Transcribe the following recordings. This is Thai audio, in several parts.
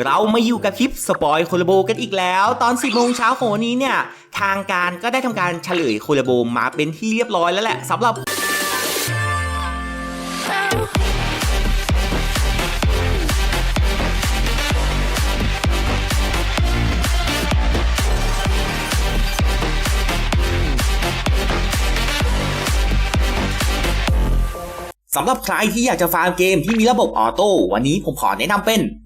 เรามาอยู่กับคลิปสปอยโคลาโบกันอีกแล้ว ตอน 10โมงเช้าของวันนี้เนี่ย ทางการก็ได้ทำการเฉลยโคลาโบมาเป็นที่เรียบร้อยแล้วแหละสำหรับสำหรับใครที่อยากจะฟาร์มเกมที่มีระบบออโต้วันนี้ผมขอแนะนำเป็น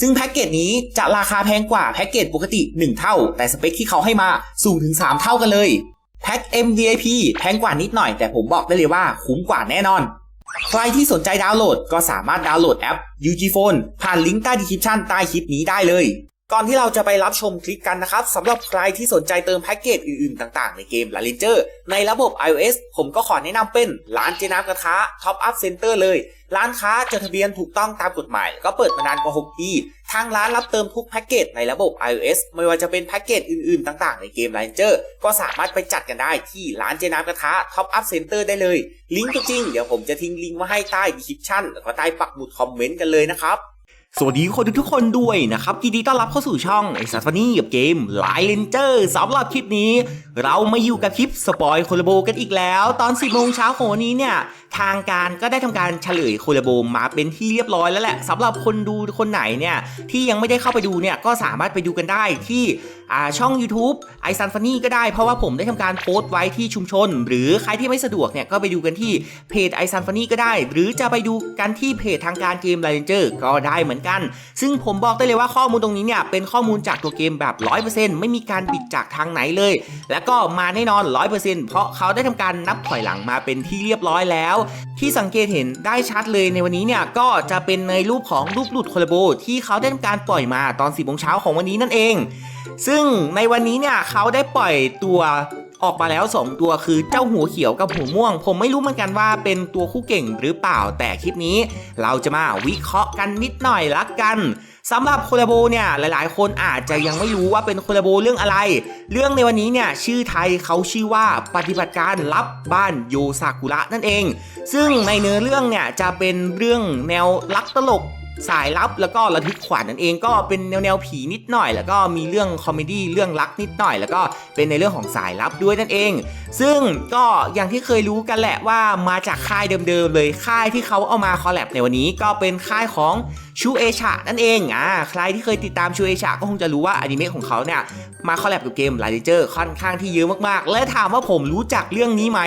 ซึ่งแพ็กเกจนี้จะราคาแพงกว่าแพ็กเกจปกติ 1 เท่า แต่สเปคที่เขาให้มาสูงถึง 3 เท่ากันเลยแพ็ก MVIP แพงกว่านิดหน่อย แต่ผมบอกได้เลยว่าคุ้มกว่าแน่นอน ใครที่สนใจดาวน์โหลดก็สามารถดาวน์โหลดแอป UG Phone ผ่านลิงก์ใต้ดีคริปชันใต้คลิปนี้ได้เลย ก่อนที่เราจะไปรับชมคลิปกันนะครับสำหรับใครที่สนใจเติมแพ็กเกจอื่นๆ ต่างๆ ในเกม La Ranger ในระบบ iOS ผมก็ขอแนะนำเป็นร้านเจน้ำกระทะ Top Up Center เลย ร้านค้าจดทะเบียนถูกต้องตามกฎหมาย ก็เปิดมานานกว่า 6 ปี ทางร้านรับเติมทุกแพ็กเกจในระบบ iOS ไม่ว่าจะเป็นแพ็กเกจอื่นๆ ต่างๆ ในเกม La Ranger ก็สามารถไปจัดกันได้ที่ร้านเจน้ำกระทะ Top Up Center ได้เลย ลิงก์ตัวจริงเดี๋ยวผมจะทิ้งลิงก์มาให้ใต้ดีคริปชั่นแล้วก็ใต้ปักหมุดคอมเมนต์กันเลยนะครับ สวัสดีคนทุกๆคนด้วยนะครับยินดีต้อนรับเข้าสู่ช่องไอซัฟานี่กับเกมไลเลนเจอร์สำหรับคลิปนี้ เรามาอยู่กับคลิปสปอยโคละโบกันอีกแล้ว ตอน 10โมงเช้าของวันนี้เนี่ย ทางการก็ได้ทำการเฉลยโคลาโบมาเป็นที่เรียบร้อยแล้วแหละสำหรับคนดูคนไหนเนี่ยที่ยังไม่ได้เข้าไปดูเนี่ยก็สามารถไปดูกันได้ที่ช่อง YouTube ไอซันฟานี่ก็ได้เพราะว่าผมได้ทำการโพสต์ไว้ที่ชุมชน หรือใครที่ไม่สะดวกเนี่ยก็ไปดูกันที่เพจไอซันฟานี่ก็ได้ หรือจะไปดูกันที่เพจทางการเกมไลเนเจอร์ก็ได้เหมือนกัน ซึ่งผมบอกได้เลยว่าข้อมูลตรงนี้เนี่ยเป็นข้อมูลจากตัวเกมแบบ 100%ไม่มีการปิดจากทางไหนเลย แล้วก็มาแน่นอน 100%เพราะเขาได้ทำการนับถอยหลังมาเป็นที่เรียบร้อยแล้วที่สังเกตเห็นได้ชัดเลยในวันนี้เนี่ยก็จะเป็นในรูปของรูปหลุดโคลโบที่เขาได้ทำการปล่อยมาตอน10โมงเช้าของวันนี้นั่นเอง ซึ่งในวันนี้เนี่ยเขาได้ปล่อยตัวออกมาแล้ว 2 ตัวคือเจ้าหัวเขียวกับหัวม่วง ผมไม่รู้เหมือนกันว่าเป็นตัวคู่เก่งหรือเปล่าแต่คลิปนี้ เราจะมาวิเคราะห์กันนิดหน่อยละกัน สำหรับโคลาโบเนี่ยหลายๆ คนอาจจะยังไม่รู้ว่าเป็นโคลาโบเรื่องอะไร เรื่องในวันนี้เนี่ยชื่อไทยเขาชื่อว่าปฏิบัติการลับบ้านโยซากุระนั่นเอง ซึ่งในเนื้อเรื่องเนี่ยจะเป็นเรื่องแนวลักตลกสายลับแล้วก็ระทึกขวัญนั่นเองก็เป็นแนวแนวผีนิดหน่อย แล้วก็มีเรื่องคอมเมดี้เรื่องรักนิดหน่อย แล้วก็เป็นในเรื่องของสายลับด้วยนั่นเอง ซึ่งก็อย่างที่เคยรู้กันแหละว่ามาจากค่ายเดิมๆเลยค่ายที่เขาเอามาคอลแลบในวันนี้ก็เป็นค่ายของชูเอชะนั่นเองอ่าใครที่เคยติดตามชูเอชะก็คงจะรู้ว่าอนิเมะของเขาเนี่ยมาคอลแลบกับเกมไลเจอร์ค่อนข้างที่เยอะมากๆ และถามว่าผมรู้จักเรื่องนี้ไหม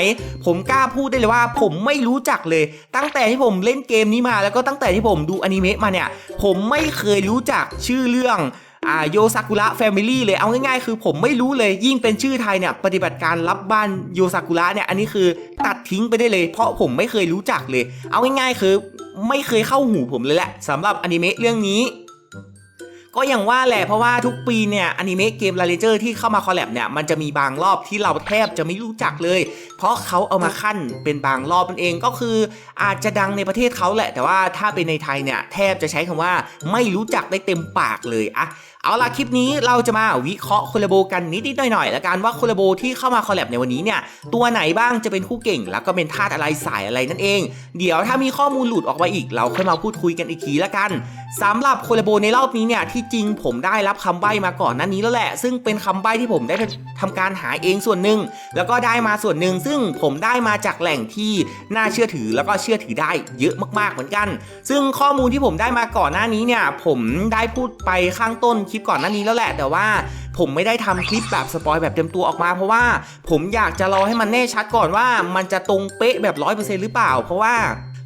ผมกล้าพูดได้เลยว่าผมไม่รู้จักเลย ตั้งแต่ที่ผมเล่นเกมนี้มาแล้วก็ตั้งแต่ที่ผมดูอนิเมะมาเนี่ย ผมไม่เคยรู้จักชื่อเรื่อง อ่าโยซากุระแฟมิลี่เลยเอาง่ายๆ คือผมไม่รู้เลยยิ่งเป็นชื่อไทยเนี่ยปฏิบัติการรับบ้านโยซากุระเนี่ยอันนี้คือตัดทิ้งไปได้เลย เพราะผมไม่เคยรู้จักเลย เอาง่ายๆ คือไม่เคยเข้าหูผมเลยแหละสำหรับอนิเมะเรื่องนี้ก็อย่างว่าแหละเพราะว่าทุกปีเนี่ยอนิเมะเกมลาเลเจอร์ที่เข้ามาคอลแลบเนี่ยมันจะมีบางรอบที่เราแทบจะไม่รู้จักเลย เพราะเขาเอามาขั้นเป็นบางรอบนั่นเองก็คือ อาจจะดังในประเทศเขาแหละ แต่ว่าถ้าเป็นในไทยเนี่ยแทบจะใช้คำว่าไม่รู้จักได้เต็มปากเลยอะ เอาล่ะคลิปนี้เราจะมาวิเคราะห์โคลาโบกันนิดๆหน่อยๆแล้วกันว่าโคลาโบที่เข้ามาคอลแลบในวันนี้เนี่ยตัวไหนบ้างจะเป็นคู่เก่ง แล้วก็เป็นธาตุอะไรสายอะไรนั่นเอง เดี๋ยวถ้ามีข้อมูลหลุดออกมาอีก เราค่อยมาพูดคุยกันอีกทีละกันสำหรับโคลาโบในรอบนี้เนี่ยที่จริงผมได้รับคำใบ้มาก่อนนั้นนี้แล้วแหละ ซึ่งเป็นคำใบ้ที่ผมได้ทำการหาเองส่วนหนึ่งแล้วก็ได้มาส่วนหนึ่งซึ่งผมได้มาจากแหล่งที่น่าเชื่อถือแล้วก็เชื่อถือได้เยอะมากๆเหมือนกัน ซึ่งข้อมูลที่ผมได้มาก่อนหน้านี้เนี่ยผมได้พูดไปข้างต้นคลิปก่อนหน้านี้แล้วแหละแต่ว่าผมไม่ได้ทำคลิปแบบสปอยแบบเต็มตัวออกมา เพราะว่าผมอยากจะรอให้มันแน่ชัดก่อนว่ามันจะตรงเป๊ะแบบร้อยเปอร์เซ็นต์หรือเปล่า เพราะว่า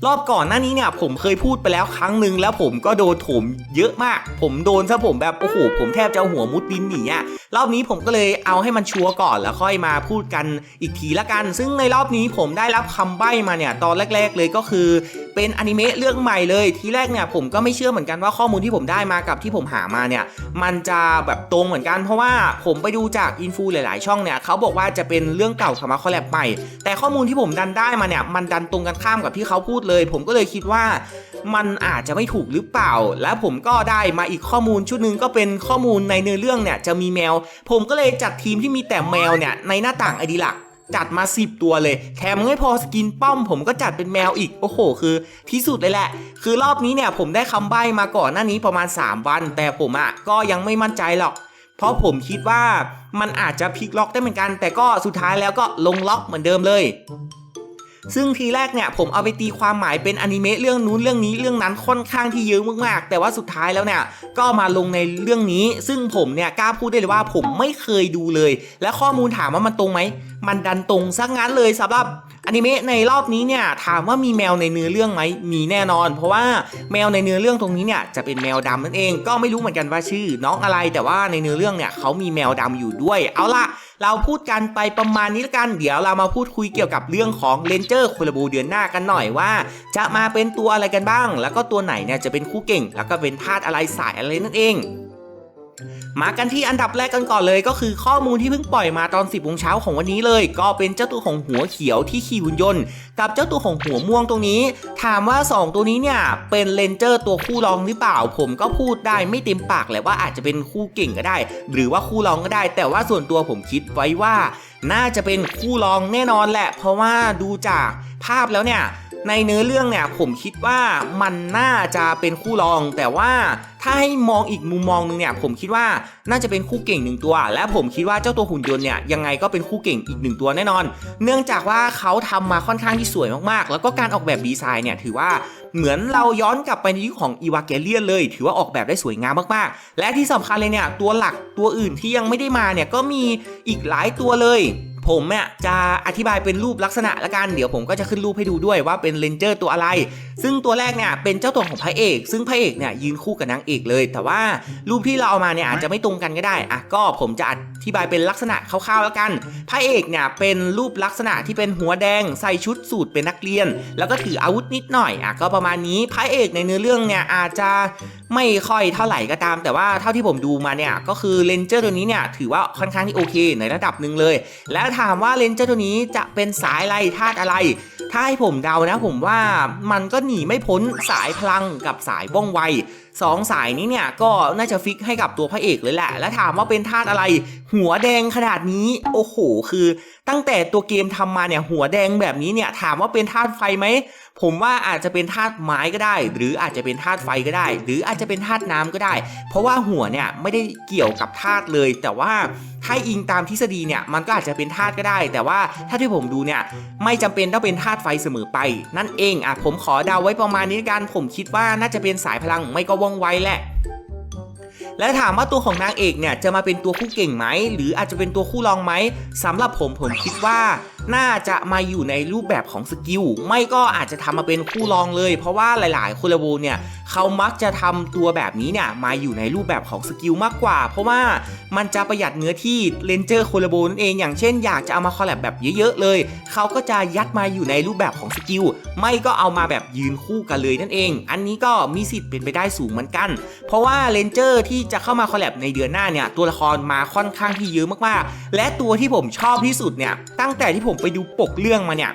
รอบก่อนหน้านี้เนี่ยผมเคยพูดไปแล้วครั้งหนึ่งแล้วผมก็โดนถมเยอะมาก ผมโดนซะผมแบบโอ้โหผมแทบจะหัวมุดดินหนีอะรอบนี้ผมก็เลยเอาให้มันชัวร์ก่อนแล้วค่อยมาพูดกันอีกทีละกัน ซึ่งในรอบนี้ผมได้รับคำใบ้มาเนี่ยตอนแรก ๆ เลยก็คือ เป็นอนิเมะเรื่องใหม่เลย ทีแรกเนี่ยผมก็ไม่เชื่อเหมือนกันว่าข้อมูลที่ผมได้มากับที่ผมหามาเนี่ยมันจะแบบตรงเหมือนกันเพราะว่าผมไปดูจากอินฟูหลาย ๆ ช่องเนี่ยเขาบอกว่าจะเป็นเรื่องเก่าสมาคอลแลบใหม่ แต่ข้อมูลที่ผมดันได้มาเนี่ยมันดันตรงกันข้ามกับที่เขาพูดเลย ผมก็เลยคิดว่ามันอาจจะไม่ถูกหรือเปล่า และผมก็ได้มาอีกข้อมูลชุดหนึ่งก็เป็นข้อมูลในเนื้อเรื่องเนี่ยจะมีแมว ผมก็เลยจัดทีมที่มีแต่แมวเนี่ยในหน้าต่างไอดีหลัก จัดมา 10 ตัวเลยแถมไม่พอสกินป้อม ผมก็จัดเป็นแมวอีก โอ้โห คือที่สุดเลยแหละ คือรอบนี้เนี่ยผมได้คำใบ้มาก่อนหน้านี้ประมาณ 3 วัน แต่ผมอะ่ะก็ยังไม่มั่นใจหรอก เพราะผมคิดว่ามันอาจจะพลิกล็อกได้เหมือนกัน แต่ก็สุดท้ายแล้วก็ลงล็อกเหมือนเดิมเลย ซึ่งทีแรกเนี่ยผมเอาไปตีความหมายเป็นอนิเมะเรื่องนู้นเรื่องนี้เรื่องนั้นค่อนข้างที่เยอะมากๆ แต่ว่าสุดท้ายแล้วเนี่ยก็มาลงในเรื่องนี้ ซึ่งผมเนี่ยกล้าพูดได้เลยว่าผมไม่เคยดูเลย และข้อมูลถามว่ามันตรงไหมมันดันตรงซะงั้นเลยสำหรับ อนิเมะในรอบนี้เนี่ยถามว่ามีแมวในเนื้อเรื่องไหมมีแน่นอน เพราะว่าแมวในเนื้อเรื่องตรงนี้เนี่ยจะเป็นแมวดำนั่นเอง ก็ไม่รู้เหมือนกันว่าชื่อ น้องอะไรแต่ว่าในเนื้อเรื่องเนี่ยเขามีแมวดำอยู่ด้วย เอาล่ะเราพูดกันไปประมาณนี้ละกัน เดี๋ยวเรามาพูดคุยเกี่ยวกับเรื่องของเลนเจอร์คูลาบูเดือนหน้ากันหน่อยว่า จะมาเป็นตัวอะไรกันบ้าง แล้วก็ตัวไหนเนี่ยจะเป็นคู่เก่ง แล้วก็เป็นธาตุอะไรสายอะไรนั่นเอง มากันที่อันดับแรกกันก่อนเลย ก็คือข้อมูลที่เพิ่งปล่อยมาตอน 10โมงเช้าของวันนี้เลย ก็เป็นเจ้าตัวของหัวเขียวที่ขี่หุ่นยนต์ กับเจ้าตัวของหัวม่วงตรงนี้ ถามว่า 2 ตัวนี้เนี่ยเป็นเลนเจอร์ตัวคู่รองหรือเปล่า ผมก็พูดได้ไม่เต็มปากแหละว่าอาจจะเป็นคู่เก่งก็ได้ หรือว่าคู่รองก็ได้ แต่ว่าส่วนตัวผมคิดไว้ว่า น่าจะเป็นคู่รองแน่นอนแหละ เพราะว่าดูจากภาพแล้วเนี่ย ในเนื้อเรื่องเนี่ยผมคิดว่ามันน่าจะเป็นคู่รอง แต่ว่าถ้าให้มองอีกมุมมองหนึงเนี่ยผมคิดว่าน่าจะเป็นคู่เก่งหนึ่งตัว และผมคิดว่าเจ้าตัวหุ่นยนต์เนี่ยยังไงก็เป็นคู่เก่งอีกหนึ่งตัวแน่นอน เนื่องจากว่าเขาทำมาค่อนข้างที่สวยมากๆ แล้วก็การออกแบบดีไซน์เนี่ยถือว่าเหมือนเราย้อนกลับไปในยุคของอีวาเกเลียนเลย ถือว่าออกแบบได้สวยงามมากๆ และที่สำคัญเลยเนี่ยตัวหลักตัวอื่นที่ยังไม่ได้มาเนี่ยก็มีอีกหลายตัวเลย ผมเนี่ยจะอธิบายเป็นรูปลักษณะละกัน เดี๋ยวผมก็จะขึ้นรูปให้ดูด้วยว่าเป็นเลนเจอร์ตัวอะไร ซึ่งตัวแรกเนี่ยเป็นเจ้าตัวของพระเอก ซึ่งพระเอกเนี่ยยืนคู่กับนางเอกเลย แต่ว่ารูปที่เราเอามาเนี่ยอาจจะไม่ตรงกันก็ได้อะก็ผมจะอธิบายเป็นลักษณะคร่าวๆแล้วกัน พระเอกเนี่ยเป็นรูปลักษณะที่เป็นหัวแดงใส่ชุดสูทเป็นนักเรียน แล้วก็ถืออาวุธนิดหน่อยอะก็ประมาณนี้พระเอกในเนื้อเรื่องเนี่ยอาจจะไม่ค่อยเท่าไหร่ก็ตาม แต่ว่าเท่าที่ผมดูมาเนี่ยก็คือเลนเจอร์ตัวนี้เนี่ยถือว่าค่อนข้างที่โอเคในระดับหนึ่งเลย แล้วถามว่าเลนเจอร์ตัวนี้จะเป็นสายอะไรธาตุอะไร ถ้าให้ผมเดานะผมว่ามันก็หนีไม่พ้นสายพลังกับสายบ้องไว สองสายนี้เนี่ยก็น่าจะฟิกให้กับตัวพระเอกเลยแหละ และถามว่าเป็นธาตุอะไร หัวแดงขนาดนี้ โอ้โห คือตั้งแต่ตัวเกมทำมาเนี่ยหัวแดงแบบนี้เนี่ยถามว่าเป็นธาตุไฟไหม ผมว่าอาจจะเป็นธาตุไม้ก็ได้ หรืออาจจะเป็นธาตุไฟก็ได้ หรืออาจจะเป็นธาตุน้ำก็ได้ เพราะว่าหัวเนี่ยไม่ได้เกี่ยวกับธาตุเลย แต่ว่าถ้าอิงตามทฤษฎีเนี่ยมันก็อาจจะเป็นธาตุก็ได้ แต่ว่าถ้าที่ผมดูเนี่ยไม่จำเป็นต้องเป็นธาตุไฟเสมอไป นั่นเองอะผมขอเดาไว้ประมาณนี้กันผมคิดว่าน่าจะเป็นสายพลังไม่ก็ว่องไวแหละ และถามว่าตัวของนางเอกเนี่ยจะมาเป็นตัวคู่เก่งไหม หรืออาจจะเป็นตัวคู่รองไหมสำหรับผมผมคิดว่า น่าจะมาอยู่ในรูปแบบของสกิลไม่ก็อาจจะทำมาเป็นคู่รองเลย เพราะว่าหลาย ๆคูลาโบเนี่ยเขามักจะทำตัวแบบนี้เนี่ยมาอยู่ในรูปแบบของสกิลมากกว่า เพราะว่ามันจะประหยัดเนื้อที่เลนเจอร์คูลาโบนั่นเองอย่างเช่นอยากจะเอามาคอลแลบแบบเยอะ ๆ เลยเขาก็จะยัดมาอยู่ในรูปแบบของสกิลไม่ก็เอามาแบบยืนคู่กันเลยนั่นเอง อันนี้ก็มีสิทธิ์เป็นไปได้สูงเหมือนกัน เพราะว่าเลนเจอร์ที่จะเข้ามาคอลแลบในเดือนหน้าเนี่ยตัวละครมาค่อนข้างที่เยอะมากๆ และตัวที่ผมชอบที่สุดเนี่ยตั้งแต่ที่ผมไปดูปกเรื่องมาเนี่ย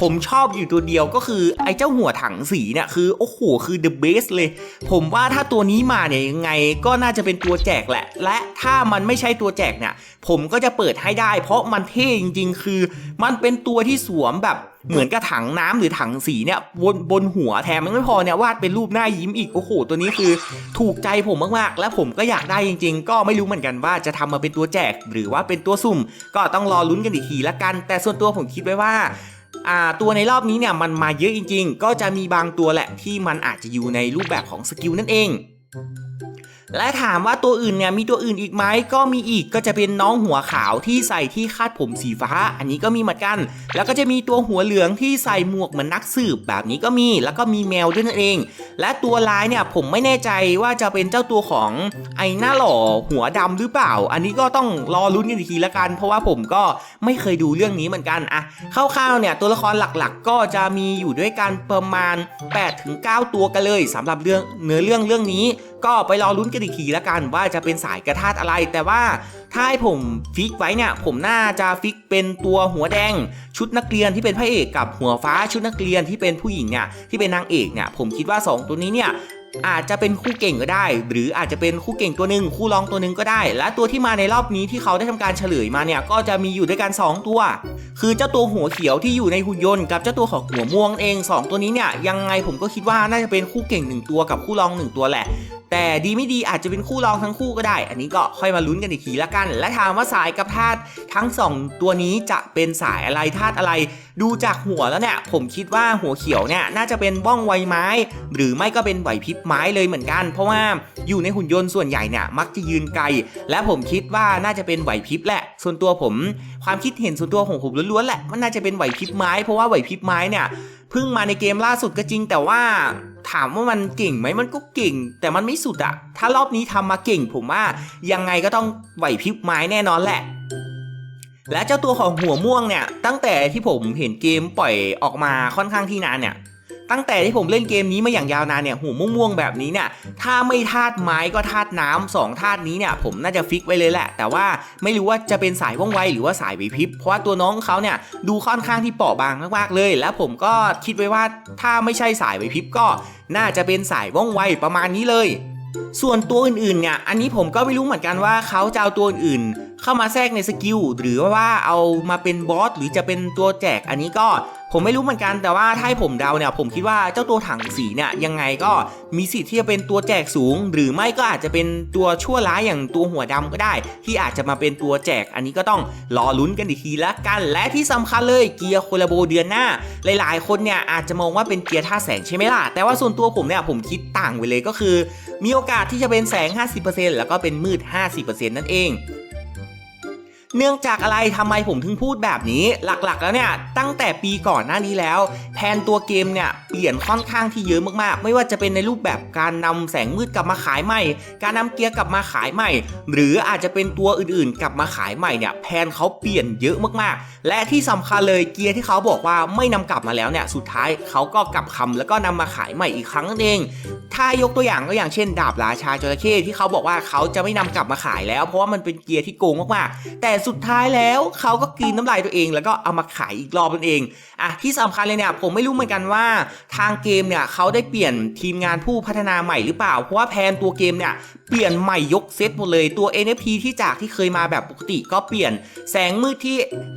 ผมชอบอยู่ตัวเดียวก็คือไอ้เจ้าหัวถังสีเนี่ยคือโอ้โหคือ the best เลย ผมว่าถ้าตัวนี้มาเนี่ยยังไงก็น่าจะเป็นตัวแจกแหละ และถ้ามันไม่ใช่ตัวแจกเนี่ย ผมก็จะเปิดให้ได้ เพราะมันเท่จริง ๆ คือ มันเป็นตัวที่สวมแบบเหมือนกับถังน้ำหรือถังสีเนี่ยบนบนหัวแถมยังไม่พอเนี่ยวาดเป็นรูปหน้ายิ้มอีกโอ้โหตัวนี้คือถูกใจผมมากๆ และผมก็อยากได้จริง ๆ ก็ไม่รู้เหมือนกันว่าจะทำมาเป็นตัวแจก หรือว่าเป็นตัวสุ่ม ก็ต้องรอลุ้นกันอีกทีละกัน แต่ส่วนตัวผมคิดไว้ว่า ตัวในรอบนี้เนี่ยมันมาเยอะจริง ๆ ก็จะมีบางตัวแหละที่มันอาจจะอยู่ในรูปแบบของสกิลนั่นเอง และถามว่าตัวอื่นเนี่ยมีตัวอื่นอีกไหมก็มีอีกก็จะเป็นน้องหัวขาวที่ใส่ที่คาดผมสีฟ้า อันนี้ก็มีเหมือนกัน แล้วก็จะมีตัวหัวเหลืองที่ใส่หมวกเหมือนนักสืบแบบนี้ก็มีแล้วก็มีแมวด้วยนั่นเอง และตัวร้ายเนี่ยผมไม่แน่ใจว่าจะเป็นเจ้าตัวของไอ้หน้าหล่อหัวดำหรือเปล่า อันนี้ก็ต้องรอลุ้นกันอีกทีละกัน เพราะว่าผมก็ไม่เคยดูเรื่องนี้เหมือนกันอะคร่าวๆเนี่ยตัวละครหลักๆ ก็จะมีอยู่ด้วยกันประมาณ8-9 ตัวกันเลยสำหรับเรื่องเนื้อเรื่องเรื่องนี้ ก็ไปรอลุ้นกันอีกทีละกันว่าจะเป็นสายกระทาดอะไร แต่ว่าถ้าให้ผมฟิกไว้เนี่ย ผมน่าจะฟิกเป็นตัวหัวแดง ชุดนักเรียนที่เป็นพระเอกกับหัวฟ้าชุดนักเรียนที่เป็นผู้หญิงเนี่ยที่เป็นนางเอกเนี่ยผมคิดว่า 2 ตัวนี้เนี่ยอาจจะเป็นคู่เก่งก็ได้ หรืออาจจะเป็นคู่เก่งตัวหนึ่งคู่รองตัวหนึ่งก็ได้ และตัวที่มาในรอบนี้ที่เขาได้ทำการเฉลยมาเนี่ยก็จะมีอยู่ด้วยกัน 2 ตัว คือเจ้าตัวหัวเขียวที่อยู่ในหุ่นยนต์กับเจ้าตัวของหัวม่วงเอง 2 ตัวนี้เนี่ยยังไงผมก็คิดว่าน่าจะเป็นคู่เก่ง 1 ตัวกับคู่รอง 1 ตัวแหละ แต่ดีไม่ดีอาจจะเป็นคู่รองทั้งคู่ก็ได้ อันนี้ก็ค่อยมาลุ้นกันอีกทีละกัน และถามว่าสายกับธาตุทั้ง 2 ตัวนี้จะเป็นสายอะไรธาตุอะไร ดูจากหัวแล้วเนี่ยผมคิดว่าหัวเขียวเนี่ยน่าจะเป็นบ้องไวไม้ หรือไม่ก็เป็นไหวพริบไม้เลยเหมือนกัน เพราะว่าอยู่ในหุ่นยนต์ส่วนใหญ่เนี่ยมักจะยืนไกล และผมคิดว่าน่าจะเป็นไหวพริบแหละ ส่วนตัวผม ความคิดเห็นส่วนตัวของผมล้วนๆแหละมันน่าจะเป็นไหวพริบไม้เพราะว่าไหวพริบไม้เนี่ยเพิ่งมาในเกมล่าสุดก็จริงแต่ว่า ถามว่ามันเก่งไหมมันก็เก่ง แต่มันไม่สุดอะถ้ารอบนี้ทำมาเก่งผมว่ายังไงก็ต้องไหวพริบไม้แน่นอนแหละ และเจ้าตัวของหัวม่วงเนี่ย ตั้งแต่ที่ผมเห็นเกมปล่อยออกมาค่อนข้างที่นานเนี่ย ตั้งแต่ที่ผมเล่นเกมนี้มาอย่างยาวนานเนี่ยหัวม่วงๆแบบนี้เนี่ยถ้าไม่ธาตุไม้ก็ธาตุน้ำสองธาตุนี้เนี่ยผมน่าจะฟิกไว้เลยแหละ แต่ว่าไม่รู้ว่าจะเป็นสายว่องไวหรือว่าสายไหวพิบเพราะว่าตัวน้องเขาเนี่ยดูค่อนข้างที่เปราะบางมากๆเลย แล้วผมก็คิดไว้ว่าถ้าไม่ใช่สายไหวพิบก็น่าจะเป็นสายว่องไวประมาณนี้เลยส่วนตัวอื่นๆเนี่ย อันนี้ผมก็ไม่รู้เหมือนกันว่าเขาจะเอาตัวอื่นๆเข้ามาแทรกในสกิลหรือว่าเอามาเป็นบอสหรือจะเป็นตัวแจกอันนี้ก็ ผมไม่รู้เหมือนกันแต่ว่าถ้าให้ผมเดาเนี่ยผมคิดว่าเจ้าตัวถังสีเนี่ยยังไงก็มีสิทธิ์ที่จะเป็นตัวแจกสูง หรือไม่ก็อาจจะเป็นตัวชั่วร้ายอย่างตัวหัวดำก็ได้ ที่อาจจะมาเป็นตัวแจก อันนี้ก็ต้องรอลุ้นกันอีกทีละกัน และที่สำคัญเลยเกียร์โคลาโบเดือนหน้า หลาย ๆ คนเนี่ยอาจจะมองว่าเป็นเกียร์ท่าแสงใช่ไหมล่ะแต่ว่าส่วนตัวผมเนี่ยผมคิดต่างไปเลยก็คือ มีโอกาสที่จะเป็นแสง 50%แล้วก็เป็นมืด 50%นั่นเอง เนื่องจากอะไรทำไมผมถึงพูดแบบนี้ หลักๆ แล้วเนี่ยตั้งแต่ปีก่อนหน้านี้แล้ว แผนตัวเกมเนี่ยเปลี่ยนค่อนข้างที่เยอะมากๆ ไม่ว่าจะเป็นในรูปแบบการนำแสงมืดกลับมาขายใหม่ การนำเกียร์กลับมาขายใหม่ หรืออาจจะเป็นตัวอื่นๆ กลับมาขายใหม่เนี่ยแผนเขาเปลี่ยนเยอะมากๆ และที่สำคัญเลยเกียร์ที่เขาบอกว่าไม่นำกลับมาแล้วเนี่ยสุดท้ายเขาก็กลับคำแล้วก็นำมาขายใหม่อีกครั้งนั่นเอง ถ้ายกตัวอย่างก็อย่างเช่น ดาบราชาจระเข้ที่เขาบอกว่าเขาจะไม่นำกลับมาขายแล้ว เพราะว่ามันเป็นเกียร์ที่โกงมากๆแต่สุดท้ายแล้วเขาก็กลืนน้ำลายตัวเอง แล้วก็เอามาขายอีกรอบนั่นเองอะที่สำคัญเลยเนี่ยผมไม่รู้เหมือนกันว่า ทางเกมเนี่ยเขาได้เปลี่ยนทีมงานผู้พัฒนาใหม่หรือเปล่า เพราะว่าแพนตัวเกมเนี่ยเปลี่ยนใหม่ยกเซตหมดเลยตัว NFT ที่จากที่เคยมาแบบปกติก็เปลี่ยนแสงมืดที่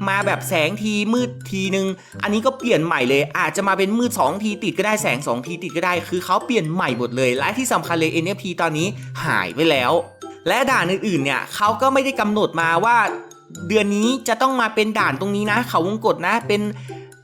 มาแบบแสงทีมืดทีนึง อันนี้ก็เปลี่ยนใหม่เลย อาจจะมาเป็นมืด 2 ทีติดก็ได้แสง 2 ทีติดก็ได้ คือเขาเปลี่ยนใหม่หมดเลย และที่สำคัญเลย NFT ตอนนี้หายไปแล้วและด่านอื่นๆ เนี่ยเขาก็ไม่ได้กำหนดมาว่า เดือนนี้จะต้องมาเป็นด่านตรงนี้นะ เขาวงกดนะ เป็น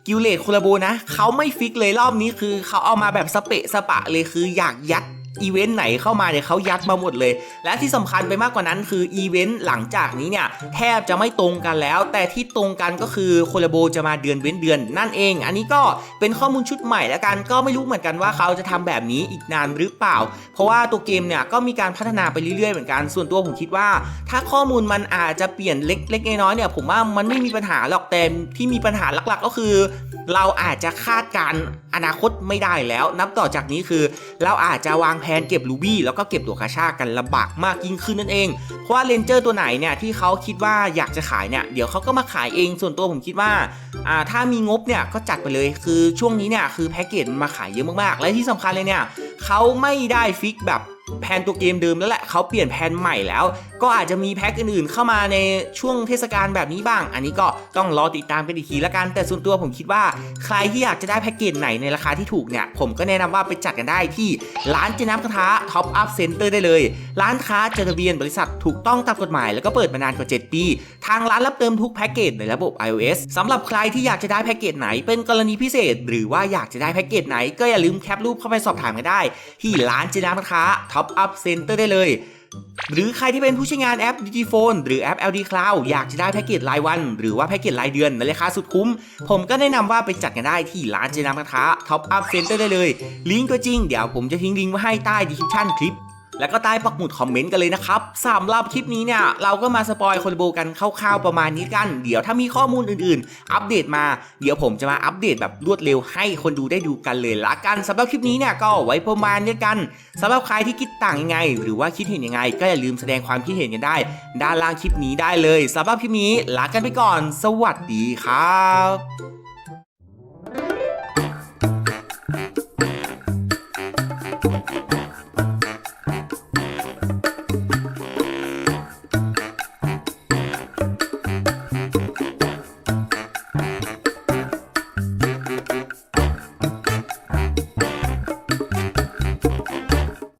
กิวเลตโคลาโบนะ เขาไม่ฟิกเลยรอบนี้คือ เขาเอามาแบบสเปะสปะเลยคืออยากยัด อีเวนต์ไหนเข้ามาเนี่ยเขายัดมาหมดเลย และที่สำคัญไปมากกว่านั้นคืออีเวนต์หลังจากนี้เนี่ยแทบจะไม่ตรงกันแล้ว แต่ที่ตรงกันก็คือโคลาโบจะมาเดือนเว้นเดือน นั่นเอง อันนี้ก็เป็นข้อมูลชุดใหม่แล้วกันก็ไม่รู้เหมือนกันว่าเขาจะทำแบบนี้อีกนานหรือเปล่า เพราะว่าตัวเกมเนี่ยก็มีการพัฒนาไปเรื่อยๆเหมือนกันส่วนตัวผมคิดว่า ถ้าข้อมูลมันอาจจะเปลี่ยนเล็กๆน้อยๆเนี่ยผมว่ามันไม่มีปัญหาหรอกแต่ที่มีปัญหาหลักๆ ก็คือ เราอาจจะคาดการอนาคตไม่ได้แล้ว นับต่อจากนี้คือ เราอาจจะวางแผนเก็บรูบี้แล้วก็เก็บตัวคาชากันลำบากมากยิ่งขึ้นนั่นเอง เพราะว่าเลนเจอร์ตัวไหนเนี่ยที่เขาคิดว่าอยากจะขายเนี่ยเดี๋ยวเขาก็มาขายเองส่วนตัวผมคิดว่าอ่าถ้ามีงบเนี่ยก็จัดไปเลยคือช่วงนี้เนี่ยคือแพ็กเกจมันมาขายเยอะมากๆ และที่สำคัญเลยเนี่ยเขาไม่ได้ฟิกแบบ แผนตัวเกมเดิมแล้วแหละเขาเปลี่ยนแผนใหม่แล้ว ก็อาจจะมีแพ็กอื่นๆ เข้ามาในช่วงเทศกาลแบบนี้บ้าง อันนี้ก็ต้องรอติดตามกันอีกทีละกัน แต่ส่วนตัวผมคิดว่า ใครที่อยากจะได้แพ็กเกจไหนในราคาที่ถูกเนี่ย ผมก็แนะนำว่าไปจัดกันได้ที่ร้านเจน้ำกระทะท็อปอัพเซ็นเตอร์ได้เลย ร้านค้าจดทะเบียนบริษัทถูกต้องตามกฎหมายแล้วก็เปิดมานานกว่า 7 ปี ทางร้านรับเติมทุกแพ็กเกจในระบบ iOS สำหรับใครที่อยากจะได้แพ็กเกจไหนเป็นกรณีพิเศษ หรือว่าอยากจะได้แพ็กเกจไหน ก็อย่าลืมแคปรูปเข้าไปสอบถามกันได้ ที่ร้านเจน้ำกระทะท็อปอัพเซ็นเตอร์ได้เลย หรือใครที่เป็นผู้ใช้งานแอป Digiphone หรือแอป LD Cloud อยากจะได้แพ็กเกจรายวัน หรือว่าแพ็กเกจรายเดือนในราคาสุดคุ้ม ผมก็แนะนำว่าไปจัดกันได้ที่ร้านเจนามกระทะ Top Up Center ได้เลย ลิงก์ก็จริง เดี๋ยวผมจะทิ้งลิงก์ไว้ให้ใต้ดีคิปชั่นคลิป แล้วก็ใต้ปักหมุดคอมเมนต์กันเลยนะครับสำหรับคลิปนี้เนี่ยเราก็มาสปอยคอลโบกันคร่าวๆประมาณนี้กัน เดี๋ยวถ้ามีข้อมูลอื่นๆ อัปเดตมาเดี๋ยวผมจะมาอัปเดตแบบรวดเร็วให้คนดูได้ดูกันเลยละกันสำหรับคลิปนี้เนี่ยก็ไว้ประมาณนี้กันสำหรับใครที่คิดต่างยังไง หรือว่าคิดเห็นยังไง ก็อย่าลืมแสดงความคิดเห็นกันได้ ด้านล่างคลิปนี้ได้เลยสำหรับคลิปนี้ลากันไปก่อน สวัสดีครับ